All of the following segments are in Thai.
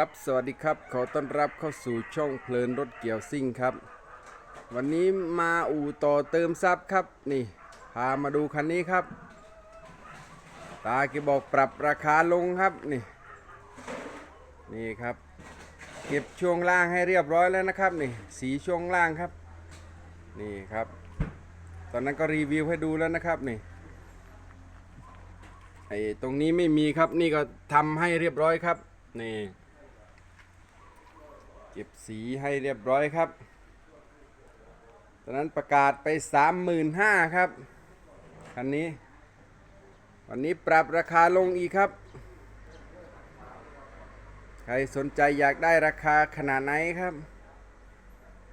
ครับสวัสดีครับ ขอต้อนรับเข้าสู่ช่องเพลินรถเกี่ยวซิ่งครับ วันนี้มาอู่ต่อเติมซับครับ นี่ พามาดูคันนี้ครับ ตาแกบอกปรับราคาลงครับนี่ นี่ครับ เก็บช่วงล่างให้เรียบร้อยแล้วนะครับนี่ สีช่วงล่างครับ นี่ครับ ตอนนั้นก็รีวิวให้ดูแล้วนะครับนี่ไอ้ตรงนี้ไม่มีครับนี่ก็ทำให้เรียบร้อยครับนี่ เก็บสีให้เรียบร้อยครับ ตอนนั้นประกาศไปสามหมื่นห้าครับ คันนี้ วันนี้ปรับราคาลงอีกครับ ใครสนใจอยากได้ราคาขนาดไหนครับ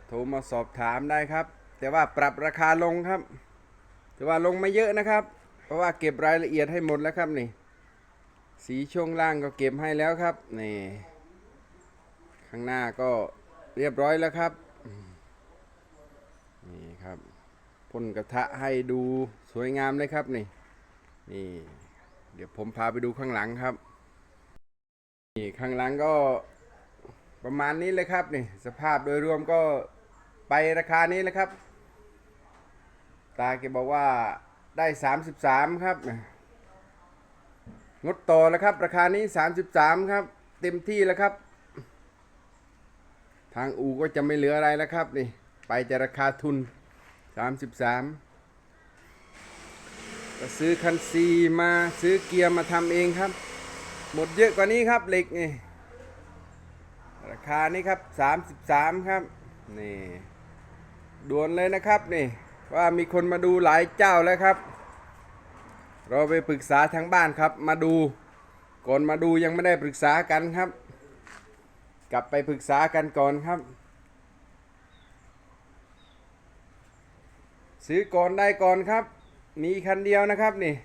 โทรมาสอบถามได้ครับ แต่ว่าปรับราคาลงครับ แต่ว่าลงไม่เยอะนะครับ เพราะว่าเก็บรายละเอียดให้หมดแล้วครับนี่ สีช่วงล่างก็เก็บให้แล้วครับนี่ ข้างหน้าก็เรียบร้อยแล้วครับ นี่ครับพ่นกระทะให้ดูสวยงามเลยครับนี่ นี่ เดี๋ยวผมพาไปดูข้างหลังครับ นี่ข้างหลังก็ประมาณนี้เลยครับนี่ สภาพโดยรวมก็ไปราคานี้เลยครับ ตาแกบอกว่าได้ 33 ครับงดต่อแล้วครับ ราคานี้ 33 ครับ เต็มที่แล้วครับ ทางอูก็จะไม่เหลืออะไรแล้วครับนี่ไปจะราคาทุน 33 ก็ซื้อคันซีมาซื้อเกียร์มาทำเองครับ หมดเยอะกว่านี้ครับเหล็กนี่ราคานี้ครับ 33 ครับนี่ด่วนเลยนะครับนี่ว่ามีคนมาดูหลายเจ้าแล้วครับ เราไปปรึกษาทางบ้านครับ มาดูก่อนมาดูยังไม่ได้ปรึกษากันครับ กลับไปปรึกษากันก่อนครับ ซื้อก่อนได้ก่อนครับ มีคันเดียวนะครับนี่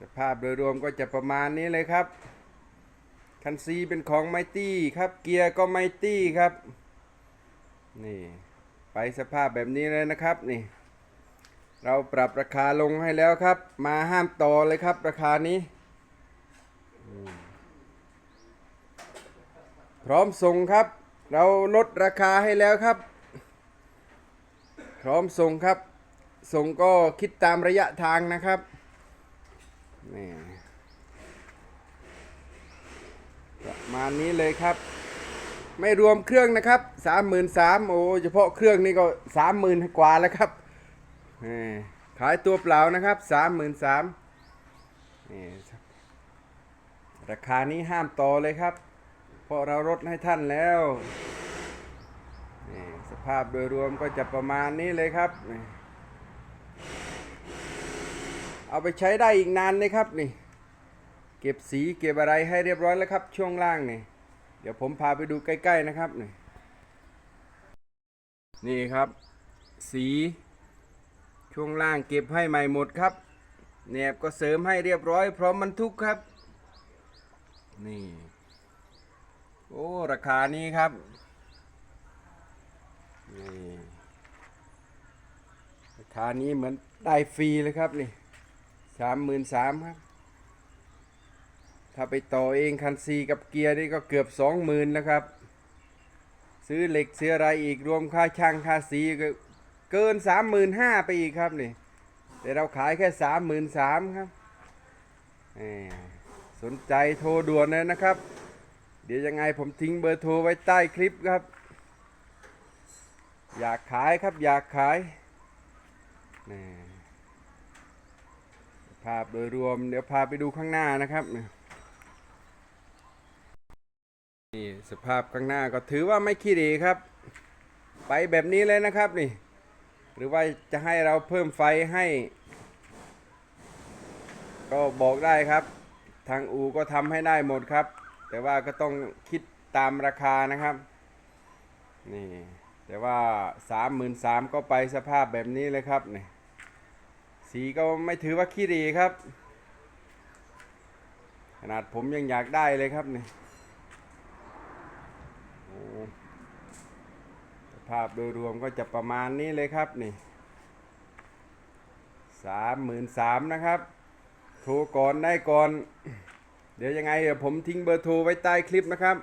สภาพโดยรวมก็จะประมาณนี้เลยครับคันซีเป็นของไมตี้ครับ เกียร์ก็ไมตี้ครับ นี่ ไปสภาพแบบนี้เลยนะครับนี่ เราปรับราคาลงให้แล้วครับ มาห้ามต่อเลยครับราคานี้ พร้อมส่งครับ เราลดราคาให้แล้วครับ พร้อมส่งครับ ส่งก็คิดตามระยะทางนะครับนี่ประมาณนี้เลยครับ ไม่รวมเครื่องนะครับสามหมื่นสามโอ้เฉพาะเครื่องนี่ก็สามหมื่นกว่าแล้วครับขายตัวเปล่านะครับสามหมื่นสาม ราคานี้ห้ามต่อเลยครับ เพราะเราลดให้ท่านแล้วนี่สภาพโดยรวมก็จะประมาณนี้เลยครับ เอาไปใช้ได้อีกนานเลยครับนี่ เก็บสีเก็บอะไรให้เรียบร้อยแล้วครับ ช่วงล่างนี่ เดี๋ยวผมพาไปดูใกล้ ๆนะครับนี่นี่ครับ สีช่วงล่างเก็บให้ใหม่หมดครับแหนบก็เสริมให้เรียบร้อยพร้อมบรรทุกครับ นี่ โอ้ ราคานี้ครับ นี่ ราคานี้เหมือนได้ฟรีเลยครับนี่สามหมื่นสามครับ ถ้าไปต่อเองคันซีกับเกียร์นี่ก็เกือบสองหมื่นแล้วครับ ซื้อเหล็กซื้ออะไรอีกรวมค่าช่างค่าสีก็เกินสามหมื่นห้าไปอีกครับนี่ แต่เราขายแค่สามหมื่นสามครับแหม สนใจโทรด่วนเลยนะครับ เดี๋ยวยังไงผมทิ้งเบอร์โทรไว้ใต้คลิปครับ อยากขายครับอยากขายนี่ภาพโดยรวมเดี๋ยวพาไปดูข้างหน้านะครับนี่สภาพข้างหน้าก็ถือว่าไม่ขี้เหร่ครับ ไปแบบนี้เลยนะครับนี่ หรือว่าจะให้เราเพิ่มไฟให้ ก็บอกได้ครับ ทางอูก็ทำให้ได้หมดครับ แต่ว่าก็ต้องคิดตามราคานะครับนี่แต่ว่าสามหมื่นสามก็ไปสภาพแบบนี้เลยครับนี่สีก็ไม่ถือว่าขี้ดีครับ ขนาดผมยังอยากได้เลยครับนี่สภาพโดยรวมก็จะประมาณนี้เลยครับนี่สามหมื่นสามนะครับ โทรก่อนได้ก่อน เดี๋ยวยังไงเดี๋ยวผมทิ้งเบอร์โทรไว้ใต้คลิปนะครับ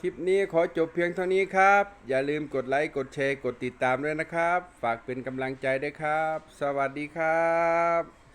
คลิปนี้ขอจบเพียงเท่านี้ครับ อย่าลืมกดไลค์กดแชร์กดติดตามด้วยนะครับ ฝากเป็นกำลังใจด้วยครับ สวัสดีครับ